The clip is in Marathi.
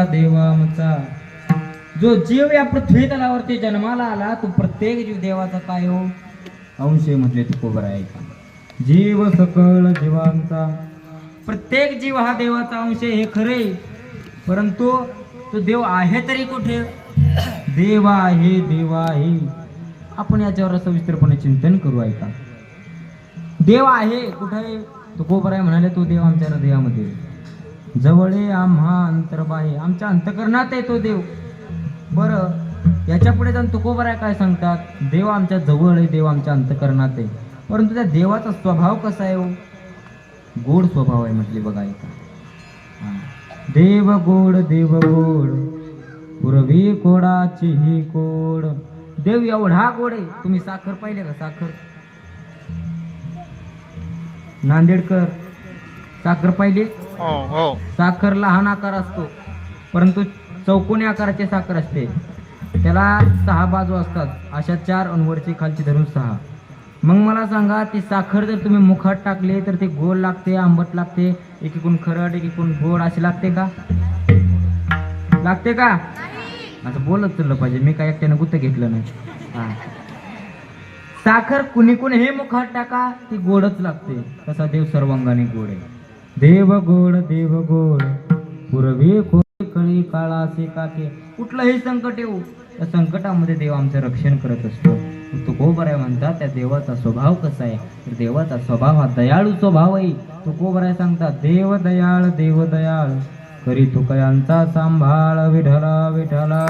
देवामचा. जो जीव या पृथ्वी तलावरती जन्माला आला तो प्रत्येक जीव देवाचा काय हो? अंश म्हटले तुकोबर आहे का? जीव सकळ जीवांचा. प्रत्येक जीव हा देवाचा अंश हे खरे परंतु तो देव आहे तरी कुठे? देवा आहे देवा आहे. आपण याच्यावर सविस्तरपणे चिंतन करू ऐका. देव आहे कुठे? आहे तो कोबर आहे म्हणाले तो देव आमच्या हृदयामध्ये. जवळे आम्हा अंतर्बाहे आमच्या अंतकरणात आहे तो देव. बरं याच्यापुढे जाऊन तुकोबराय आहे काय सांगतात? देव आमच्या जवळ आहे देव आमच्या अंतकरणात आहे. परंतु त्या देवाचा स्वभाव कसा आहे हो? गोड स्वभाव आहे म्हटली बघा इथं. देव गोड देव गोड. पुरवी कोडाची ही कोड. देव एवढा गोड आहे. तुम्ही साखर पाहिले का साखर? नांदेडकर. साखर पाहिली? हो हो. साखर लहान आकार असतो परंतु चौकोनी आकाराची साखर असते. त्याला सहा बाजू असतात अशा चार अनवरची खालची धरून सहा. मग मला सांगा ती साखर जर तुम्ही मुखात टाकली तर ते गोड लागते आंबट लागते एकीकडून खरड एकीकडून गोड असे लागते का? लागते का? असं बोलत चाललं पाहिजे मी काय एकट्यानं गुत्त घेतलं नाही. साखर कुणी कुणी हे मुखात टाका ती गोडच लागते. तसा देव सर्वांगाने गोड आहे. देव गोड देव गोड कळी काळा असे काके कुठलंही संकट येऊ त्या संकटामध्ये देव आमचं रक्षण करत असतो. तुकोबराय म्हणतात त्या देवाचा स्वभाव कसा आहे? तर देवाचा स्वभाव हा दयाळू स्वभाव आहे. तुकोबराय सांगतात देव दयाळ देव दयाळ. करी तुकयांचा सांभाळ विठला विठला